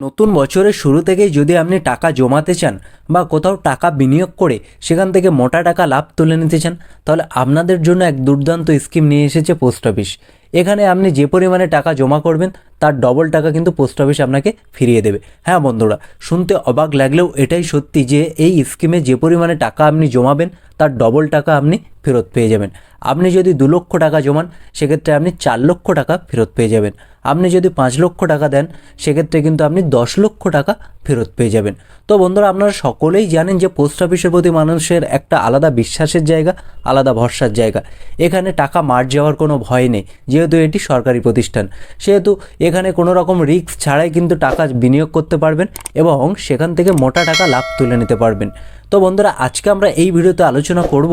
নতুন বছরের শুরু থেকেই যদি আপনি টাকা জমাতে চান বা কোথাও টাকা বিনিয়োগ করে সেখান থেকে মোটা টাকা লাভ তুলে নিতে চান, তাহলে আপনাদের জন্য এক দুর্দান্ত স্কিম নিয়ে এসেছে পোস্ট অফিস। এখানে আপনি যে পরিমাণে টাকা জমা করবেন, তার ডবল টাকা কিন্তু পোস্ট অফিস আপনাকে ফিরিয়ে দেবে। হ্যাঁ বন্ধুরা, শুনতে অবাক লাগলেও এটাই সত্যি যে এই স্কিমে যে পরিমাণে টাকা আপনি জমাবেন, তার ডবল টাকা আপনি ফেরত পেয়ে যাবেন। আপনি যদি দু লক্ষ টাকা জমান, সেক্ষেত্রে আপনি চার লক্ষ টাকা ফেরত পেয়ে যাবেন। আপনি যদি পাঁচ লক্ষ টাকা দেন, সেক্ষেত্রে কিন্তু আপনি দশ লক্ষ টাকা ফেরত পেয়ে যাবেন। তো বন্ধুরা, আপনারা সকলেই জানেন যে পোস্ট অফিসের প্রতি মানুষের একটা আলাদা বিশ্বাসের জায়গা, আলাদা ভরসার জায়গা। এখানে টাকা মার যাওয়ার কোনো ভয় নেই, যেহেতু এটি সরকারি প্রতিষ্ঠান। সেহেতু এখানে কোনো রকম রিস্ক ছাড়াই কিন্তু টাকা বিনিয়োগ করতে পারবেন এবং সেখান থেকে মোটা টাকা লাভ তুলে নিতে পারবেন। তো বন্ধুরা, আজকে আমরা এই ভিডিওতে আলোচনা করব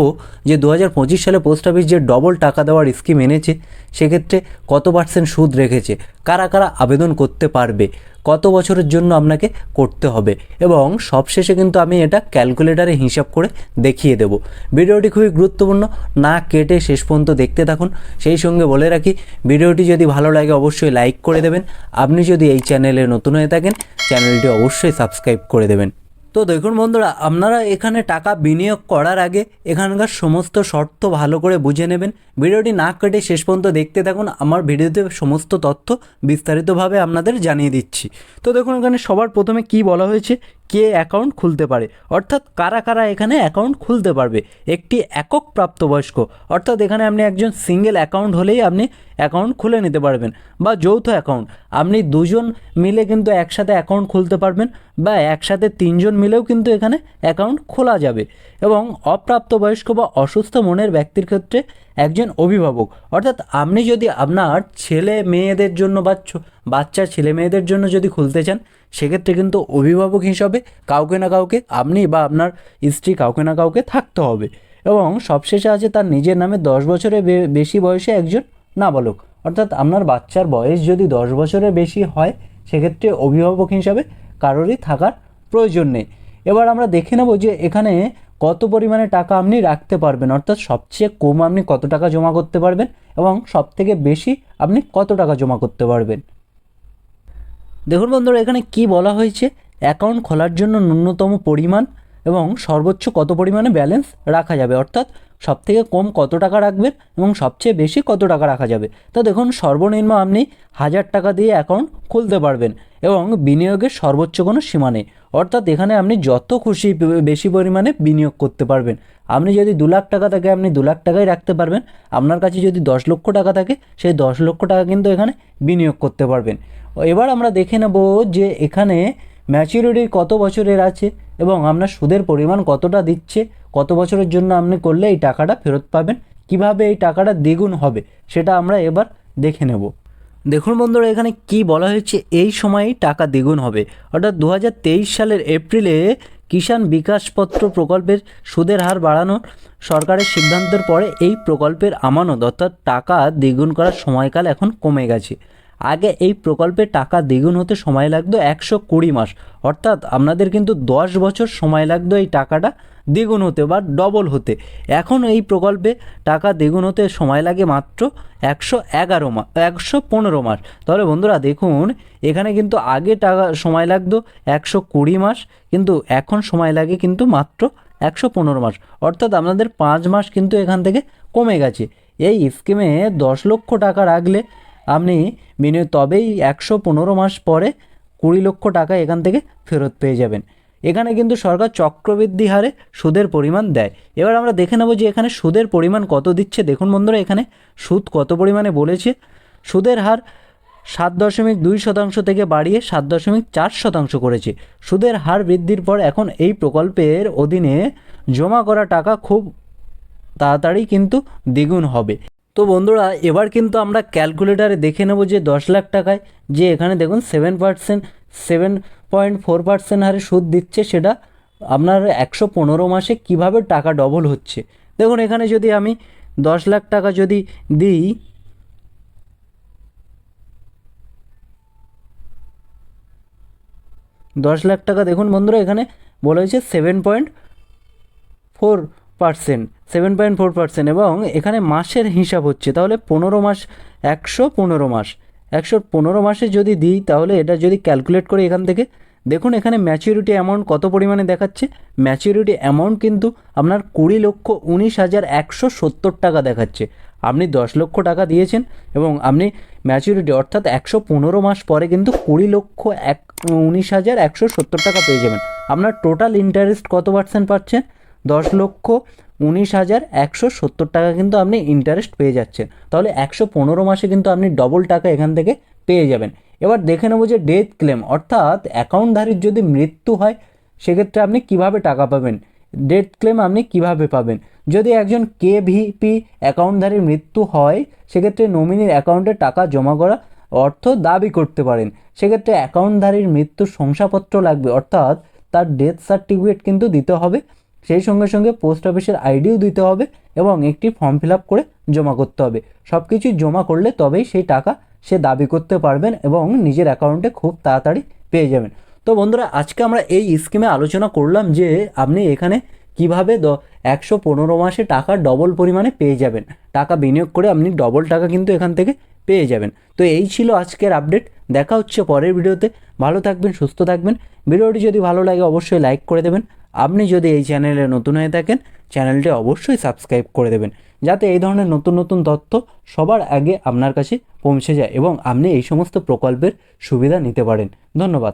যে দু হাজার পঁচিশ সালে পোস্ট অফিস যে ডবল টাকা দেওয়ার স্কিম এনেছে, সেক্ষেত্রে কত পার্সেন্ট সুদ রেখেছে, কারা কারা আবেদন করতে পারবে, কত বছরের জন্য আপনাকে করতে হবে, এবং সবশেষে কিন্তু আমি এটা ক্যালকুলেটারে হিসাব করে দেখিয়ে দেব। ভিডিওটি খুবই গুরুত্বপূর্ণ, না কেটে শেষ পর্যন্ত দেখতে থাকুন। সেই সঙ্গে বলে রাখি, ভিডিওটি যদি ভালো লাগে অবশ্যই লাইক করে দেবেন। আপনি যদি এই চ্যানেলে নতুন হয়ে থাকেন চ্যানেলটি অবশ্যই সাবস্ক্রাইব করে দেবেন। তো দেখুন বন্ধুরা, আপনারা এখানে টাকা বিনিয়োগ করার আগে এখানকার সমস্ত শর্ত ভালো করে বুঝে নেবেন। ভিডিওটি না কেটে শেষ পর্যন্ত দেখতে থাকুন, আমার ভিডিওতে সমস্ত তথ্য বিস্তারিতভাবে আপনাদের জানিয়ে দিচ্ছি। তো দেখুন এখানে সবার প্রথমে কি বলা হয়েছে কে অ্যাকাউন্ট খুলতে পারে? অর্থাৎ কারা কারা এখানে অ্যাকাউন্ট খুলতে পারবে? একটি একক প্রাপ্তবয়স্ক। অর্থাৎ এখানে আপনি একজন সিঙ্গেল অ্যাকাউন্ট হলেই আপনি অ্যাকাউন্ট খুলে নিতে পারবেন। বা যৌথ অ্যাকাউন্ট আপনি দুজন মিলে কিন্তু একসাথে অ্যাকাউন্ট খুলতে পারবেন বা একসাথে তিনজন মিলেও কিন্তু এখানে অ্যাকাউন্ট খোলা যাবে। এবং অপ্রাপ্তবয়স্ক বা অসুস্থ মনের ব্যক্তির ক্ষেত্রে একজন অভিভাবক। অর্থাৎ আপনি যদি আপনার ছেলে মেয়েদের জন্য বা বাচ্চা ছেলে মেয়েদের জন্য যদি খুলতে চান, সেক্ষেত্রে কিন্তু অভিভাবক হিসাবে কাউকে না কাউকে আপনি বা আপনার স্ত্রী কাউকে না কাউকে থাকতে হবে। এবং সবশেষে আছে তার নিজের নামে দশ বছরের বেশি বয়সে একজন নাবালক। অর্থাৎ আপনার বাচ্চার বয়স যদি দশ বছরের বেশি হয়, সেক্ষেত্রে অভিভাবক হিসাবে কারোরই থাকার প্রয়োজন নেই। এবার আমরা দেখে নেব যে এখানে কত পরিমাণে টাকা আপনি রাখতে পারবেন? অর্থাৎ সবচেয়ে কম আপনি কত টাকা জমা করতে পারবেন এবং সব থেকে বেশি আপনি কত টাকা জমা করতে পারবেন? দেখুন বন্ধুরা, এখানে কি বলা হয়েছে? অ্যাকাউন্ট খোলার জন্য ন্যূনতম পরিমাণ এবং সর্বোচ্চ কত পরিমাণে ব্যালেন্স রাখা যাবে? অর্থাৎ সবথেকে কম কত টাকা রাখবেন এবং সবচেয়ে বেশি কত টাকা রাখা যাবে? তো দেখুন, সর্বনিম্ন আপনি হাজার টাকা দিয়ে অ্যাকাউন্ট খুলতে পারবেন এবং বিনিয়োগের সর্বোচ্চ কোনো সীমা নেই। অর্থাৎ এখানে আপনি যত খুশি বেশি পরিমাণে বিনিয়োগ করতে পারবেন। আপনি যদি দু লাখ টাকা থাকে আপনি দু লাখ টাকাই রাখতে পারবেন, আপনার কাছে যদি দশ লক্ষ টাকা থাকে, সেই দশ লক্ষ টাকা কিন্তু এখানে বিনিয়োগ করতে পারবেন। এবার আমরা দেখে নেব যে এখানে ম্যাচুরিটি কত বছরের আছে? এবং আপনার সুদের পরিমাণ কতটা দিচ্ছে, কত বছরের জন্য আপনি করলে এই টাকাটা ফেরত পাবেন, কীভাবে এই টাকাটা দ্বিগুণ হবে, সেটা আমরা এবার দেখে নেব। দেখুন বন্ধুরা, এখানে কি বলা হয়েছে, এই সময়েই টাকা দ্বিগুণ হবে। অর্থাৎ দু হাজার তেইশ সালের এপ্রিলে কিষাণ বিকাশপত্র প্রকল্পের সুদের হার বাড়ানোর সরকারের সিদ্ধান্তের পরে এই প্রকল্পের আমানত, অর্থাৎ টাকা দ্বিগুণ করার সময়কাল এখন কমে গেছে। আগে এই প্রকল্পে টাকা দ্বিগুণ হতে সময় লাগতো একশো কুড়ি মাস। অর্থাৎ আপনাদের কিন্তু দশ বছর সময় লাগতো এই টাকাটা দ্বিগুণ হতে বা ডবল হতে। এখন এই প্রকল্পে টাকা দ্বিগুণ হতে সময় লাগে মাত্র একশো এগারো মাস একশো পনেরো মাস। তাহলে বন্ধুরা দেখুন, এখানে কিন্তু আগে টাকা সময় লাগতো একশো কুড়ি মাস, কিন্তু এখন সময় লাগে কিন্তু মাত্র একশো পনেরো মাস। অর্থাৎ আপনাদের পাঁচ মাস কিন্তু এখান থেকে কমে গেছে। এই স্কিমে দশ লক্ষ টাকা রাখলে আপনি বিনিয়োগ তবেই একশো পনেরো মাস পরে কুড়ি লক্ষ টাকা এখান থেকে ফেরত পেয়ে যাবেন। এখানে কিন্তু সরকার চক্রবৃদ্ধি হারে সুদের পরিমাণ দেয়। এবার আমরা দেখে নেব যে এখানে সুদের পরিমাণ কত দিচ্ছে। দেখুন বন্ধুরা, এখানে সুদ কত পরিমাণে বলেছে। সুদের হার সাত দশমিক দুই শতাংশ থেকে বাড়িয়ে সাত দশমিক চার শতাংশ করেছে। সুদের হার বৃদ্ধির পর এখন এই প্রকল্পের অধীনে জমা করা টাকা খুব তাড়াতাড়ি কিন্তু দ্বিগুণ হবে। তো বন্ধুরা, এবার কিন্তু আমরা ক্যালকুলেটারে দেখে নেব যে দশ লাখ টাকায় যে এখানে দেখুন seven percent seven point four percent হারে সুদ দিচ্ছে, সেটা আপনার একশো পনেরো মাসে কীভাবে টাকা ডবল হচ্ছে। দেখুন এখানে যদি আমি দশ লাখ টাকা যদি দিই, দশ লাখ টাকা দেখুন বন্ধুরা, এখানে বলা হয়েছে seven point four percent seven point four percent এবং এখানে মাসের হিসাব হচ্ছে, তাহলে পনেরো মাস একশো পনেরো মাস। একশো পনেরো মাসে যদি দিই, তাহলে এটা যদি ক্যালকুলেট করি এখান থেকে, দেখুন এখানে ম্যাচিউরিটি অ্যামাউন্ট কত পরিমাণে দেখাচ্ছে। ম্যাচিউরিটি অ্যামাউন্ট কিন্তু আপনার কুড়ি লক্ষ উনিশ হাজার একশো সত্তর টাকা দেখাচ্ছে। আপনি দশ লক্ষ টাকা দিয়েছেন এবং আপনি ম্যাচিউরিটি অর্থাৎ একশো পনেরো মাস পরে কিন্তু কুড়ি লক্ষ এক উনিশ হাজার একশো সত্তর টাকা পেয়ে যাবেন। আপনার টোটাল ইন্টারেস্ট কত পার্সেন্ট পাচ্ছেন দশ লক্ষ উনিশ হাজার একশো সত্তর টাকা কিন্তু আপনি ইন্টারেস্ট পেয়ে যাচ্ছেন। তাহলে একশো পনেরো মাসে কিন্তু আপনি ডবল টাকা এখান থেকে পেয়ে যাবেন। এবার দেখে নেব যে ডেথ ক্লেম অর্থাৎ অ্যাকাউন্টধারীর যদি মৃত্যু হয়, সেক্ষেত্রে আপনি কীভাবে টাকা পাবেন? ডেথ ক্লেম আপনি কীভাবে পাবেন? যদি একজন কে ভিপি অ্যাকাউন্টধারীর মৃত্যু হয়, সেক্ষেত্রে নমিনির অ্যাকাউন্টে টাকা জমা করা অর্থ দাবি করতে পারেন। সেক্ষেত্রে অ্যাকাউন্টধারীর মৃত্যুর শংসাপত্র লাগবে, অর্থাৎ তার ডেথ সার্টিফিকেট কিন্তু দিতে হবে। সেই সঙ্গে সঙ্গে পোস্ট অফিসের আইডিও দিতে হবে এবং একটি ফর্ম ফিল আপ করে জমা করতে হবে। সব কিছু জমা করলে তবেই সেই টাকা সে দাবি করতে পারবেন এবং নিজের অ্যাকাউন্টে খুব তাড়াতাড়ি পেয়ে যাবেন। তো বন্ধুরা, আজকে আমরা এই স্কিমে আলোচনা করলাম যে আপনি এখানে কীভাবে দ একশো পনেরো মাসে টাকা ডবল পরিমাণে পেয়ে যাবেন। টাকা বিনিয়োগ করে আপনি ডবল টাকা কিন্তু এখান থেকে পেয়ে যাবেন। তো এই ছিল আজকের আপডেট দেখা হচ্ছে পরের ভিডিওতে। ভালো থাকবেন, সুস্থ থাকবেন। ভিডিওটি যদি ভালো লাগে, অবশ্যই লাইক করে দেবেন। আপনি যদি এই চ্যানেলে নতুন হয়ে থাকেন, চ্যানেলটি অবশ্যই সাবস্ক্রাইব করে দেবেন, যাতে এই ধরনের নতুন নতুন তথ্য সবার আগে আপনার কাছে পৌঁছে যায় এবং আপনি এই সমস্ত প্রকল্পের সুবিধা নিতে পারেন। ধন্যবাদ।